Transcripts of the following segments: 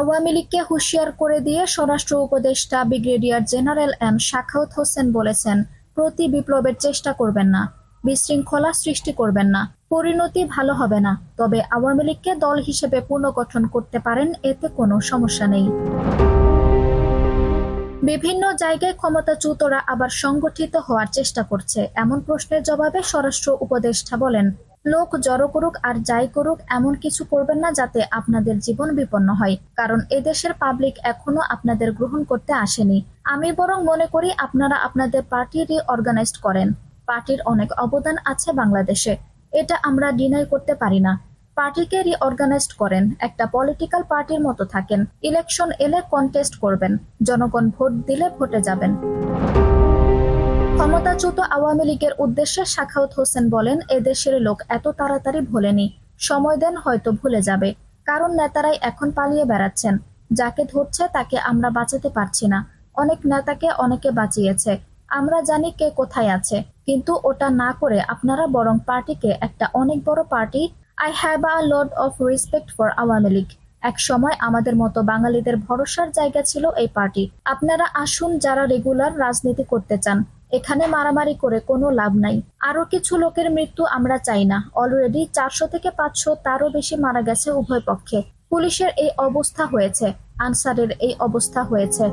আওয়ামী লীগকে হুঁশিয়ার করে দিয়ে স্বরাষ্ট্র উপদেষ্টা brigadier general M Sakhawat Hossain বলেছেন, প্রতি বিপ্লবের চেষ্টা করবেন না, বিশৃঙ্খলা সৃষ্টি করবেন না, পরিণতি ভালো হবে না। তবে আওয়ামী লীগকে দল হিসেবে পুনর্গঠন করতে পারেন, এতে কোনো সমস্যা নেই। বিভিন্ন জায়গায় ক্ষমতাচ্যুতরা আবার সংগঠিত হওয়ার চেষ্টা করছে, এমন প্রশ্নের জবাবে স্বরাষ্ট্র উপদেষ্টা বলেন লোক জড়ো করুক আর যাই করুক, এমন কিছু করবেন না যাতে আপনাদের জীবন বিপন্ন হয়। কারণ এদেশের পাবলিক এখনও আপনাদের গ্রহণ করতে আসেনি। আমি বরং মনে করি আপনারা আপনাদের পার্টি অর্গানাইজড করেন। পার্টির অনেক অবদান আছে বাংলাদেশে। এটা আমরা ডিনাই করতে পারি না। পার্টিকে রিঅর্গানাইজড করেন। একটা পলিটিক্যাল পার্টির মতো থাকেন। ইলেকশন এলে কন্টেস্ট করবেন। জনগণ ভোট দিলে ভোটে যাবেন। ক্ষমতাচ্যুত আওয়ামী লীগের উদ্দেশ্যে শাখাউত হোসেন বলেন, এদেশের লোক এত তাড়াতাড়ি ভোলেনি। সময় দেন হয়তো ভুলে যাবে। কারণ নেতারাই এখন পালিয়ে বেড়াচ্ছেন। যাকে ধরছে তাকে আমরা বাঁচাতে পারছি না। অনেক নেতাকে অনেকে বাঁচিয়েছে। আমরা জানি কে কোথায় আছে। কিন্তু ওটা না করে আপনারা বরং পার্টিকে একটা অনেক বড় party I have a lot of respect for Awami League. এক সময় আমাদের মতো বাঙালিদের ভরসার জায়গা ছিল এই পার্টি। আপনারা আসুন যারা রেগুলার রাজনীতি করতে চান। এখানে মারামারি করে কোনো লাভ নাই। আরও কিছু লোকের মৃত্যু আমরা চাই না। অলরেডি চারশো থেকে পাঁচশো তারও বেশি মারা গেছে উভয় পক্ষে। পুলিশের এই অবস্থা হয়েছে। আনসারের এই অবস্থা হয়েছে।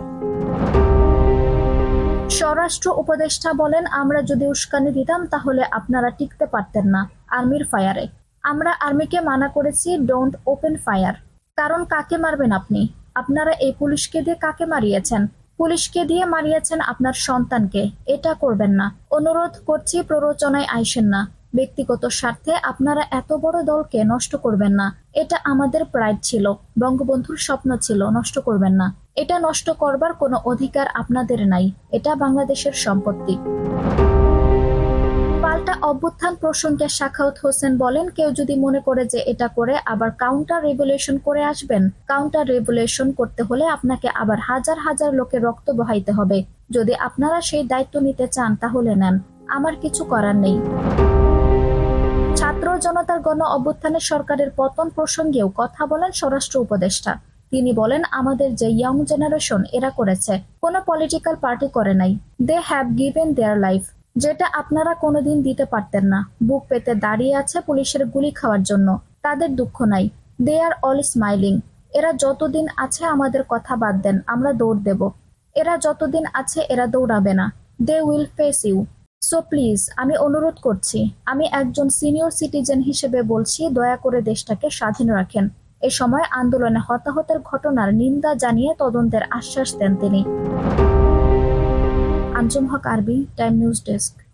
স্বরাষ্ট্র উপদেষ্টা বলেন, আমরা যদি উস্কানি দিতাম, তাহলে আপনারা টিকতে পারতেন না আর্মির ফায়ারে। আমরা আর্মিকে মানা করেছি ডোন্ট ওপেন ফায়ার কারণ কাকে মারবেন আপনি? আপনারা এই পুলিশকে দিয়ে কাকে মারিয়েছেন? পুলিশকে দিয়ে মারিয়েছেন আপনার সন্তানকে। এটা করবেন না। অনুরোধ করছি প্ররোচনায় আইসেন না। ব্যক্তিগত স্বার্থে আপনারা এত বড় দলকে নষ্ট করবেন না। এটা আমাদের প্রাইড ছিল। বঙ্গবন্ধুর স্বপ্ন ছিল নষ্ট করবেন না। এটা নষ্ট করবার কোনো অধিকার আপনাদের নাই। এটা বাংলাদেশের সম্পত্তি। পাল্টা অভ্যুত্থান প্রসঙ্গে শাখাউত হোসেন বলেন, কেউ যদি মনে করে যে এটা করে আবার কাউন্টার রেগুলেশন করে আসবেন কাউন্টার রেগুলেশন করতে হলে আপনাকে আবার হাজার হাজার লোকের রক্ত বহাইতে হবে। যদি আপনারা সেই দায়িত্ব নিতে চান, তাহলে নেন। আমার কিছু করার নেই। ছাত্র জনতার গণ অভ্যুত্থানের সরকারের পতন প্রসঙ্গেও কথা বলেন স্বরাষ্ট্র উপদেষ্টা। তিনি বলেন, আমাদের যে ইয়ং জেনারেশন এরা করেছে। কোনো পলিটিক্যাল পার্টি করে নাই। They have given their life যেটা আপনারা কোনোদিন দিতে পারতেন না। বুক পেতে দাঁড়িয়ে আছে পুলিশের গুলি খাওয়ার জন্য। তাদের দুঃখ নাই। দে আর অল স্মাইলিং এরা যতদিন আছে আমাদের কথা বাদ দেন, আমরা দৌড় দেব। এরা যতদিন আছে এরা দৌড়াবে না। They will face you so please আমি অনুরোধ করছি। আমি একজন সিনিয়র সিটিজেন হিসেবে বলছি, দয়া করে দেশটাকে স্বাধীন রাখেন। এ সময় আন্দোলনে হতাহতের ঘটনার নিন্দা জানিয়ে তদন্তের আশ্বাস দেন তিনি। आंजुम हक आरबी टाइम न्यूज़ डेस्क